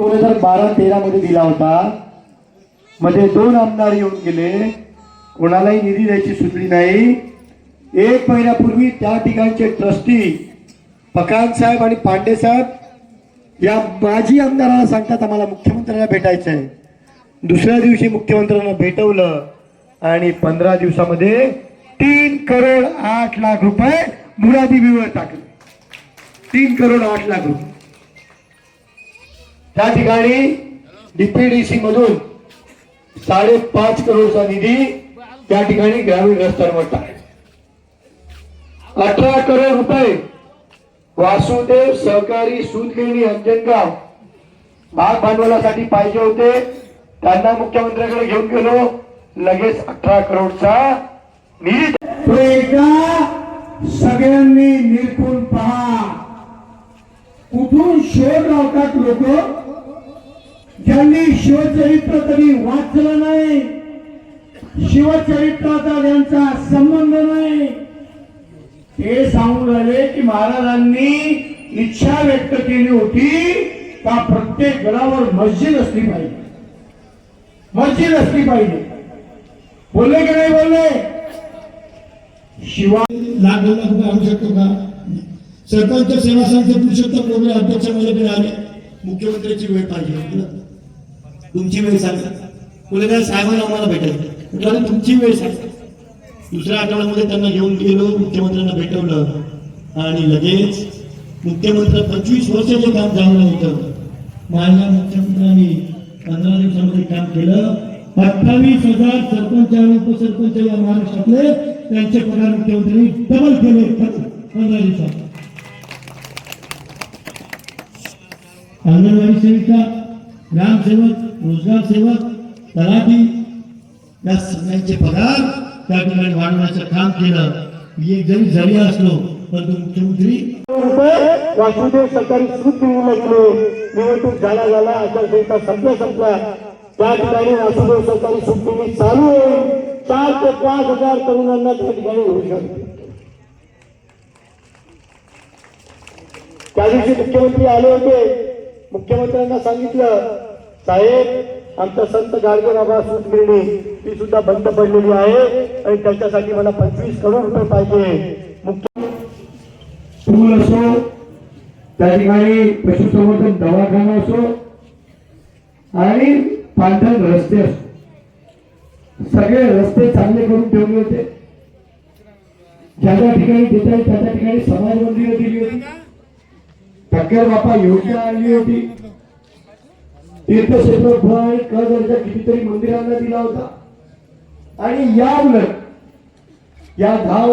दोन हजार बारा तेरा मध्ये दिला होता. मध्ये दोन आमदार येऊन गेले. कोणालाही निधी द्यायची सुचली नाही. एक महिन्यापूर्वी त्या ठिकाणचे ट्रस्टी पकान साहेब आणि पांडे साहेब या माजी आमदाराला सांगतात आम्हाला मुख्यमंत्र्यांना भेटायचं आहे दुसऱ्या दिवशी मुख्यमंत्र्यांना भेटवलं आणि पंधरा दिवसामध्ये तीन करोड आठ लाख रुपये मुरादी बिवर टाकले. तीन करोड आठ लाख रुपये. त्या ठिकाणी डीपीडीसी मधून साडेपाच करोडचा निधी त्या ठिकाणी ग्रामीण रस्त्यांवर टाकला अठरा करोड रुपये वासुदेव सहकारी सूतगिरणी अंजनगाव भाग भांडवलासाठी पाहिजे होते. त्यांना मुख्यमंत्र्यांकडे घेऊन गेलो. लगेच अठरा करोडचा निधी एकदा सगळ्यांनी निरखून पहा. कुठून शोध लावतात लोक? ज्यांनी शिवचरित्र कधी वाचलं नाही शिवचरित्राचा त्यांचा संबंध नाही ते सांगून राहिले की महाराजांनी इच्छा व्यक्त केली होती का प्रत्येक गडावर मस्जिद असली पाहिजे. मस्जिद असली पाहिजे. बोलले की नाही बोलले? शिवा लाख दोन आणू शकतो का? सरपंच सेवा संघ पुरुषोत्तम अध्यक्ष माझ्याकडे आले मुख्यमंत्र्यांची वेळ पाहिजे तुमची वेळ सांगा. बोले काय साहेबांना आम्हाला भेटायचं म्हटलं तुमची वेळ सांगा. दुसऱ्या आठवड्यामध्ये त्यांना घेऊन गेलो मुख्यमंत्र्यांना भेटवलं. आणि लगेच मुख्यमंत्री पंचवीस वर्षाचे काम झालं होतं माझ्या मुख्यमंत्र्यांनी पंधरा दिवसामध्ये काम केलं. अठ्ठावीस हजार सरपंच आणि उपसरपंच या महाराष्ट्रातले त्यांचे पगार मुख्यमंत्र्यांनी डबल केले. पंधरा दिवसात. अंगणवाडी सेविका ग्रामसेवक रोजगार सेवक तलाठी या सगळ्यांचे पगार त्या ठिकाणी वाढवण्याचं काम केलं. मी एक जरी जरी असलो परंतु मुख्यमंत्री वासुदेव सरकारी स्मृतीला गेले निवडणूक झाला झाला आचारसंहिता संपल्या संपल्या. त्या ठिकाणी वासुदेव सरकारी स्मृती चालू होईल चार ते पाच हजार तरुणांना त्या ठिकाणी होऊ शकते. त्या दिवशी मुख्यमंत्री आले होते. मुख्यमंत्र्यांना सांगितलं साहेब आमचा संत गाडगे बाबा सूतगिरणी ती सुद्धा बंद पडलेली आहे आणि त्याच्यासाठी मला पंचवीस करोड रुपये पाहिजे. मुख्य पूल असो त्या ठिकाणी पशुसंवर्धन दवाखाना असो आणि पांढर रस्ते असो. सगळे रस्ते चांगले करून ठेवले होते. ज्या ज्या ठिकाणी देता येईल त्या त्या ठिकाणी समाज मंदिरं दिली होती. ठक्कर बापा योजना आणली होती. तीर्थक्षेत्र फळ आणि कितीतरी मंदिरांना दिला होता. आणि या उलट या दहा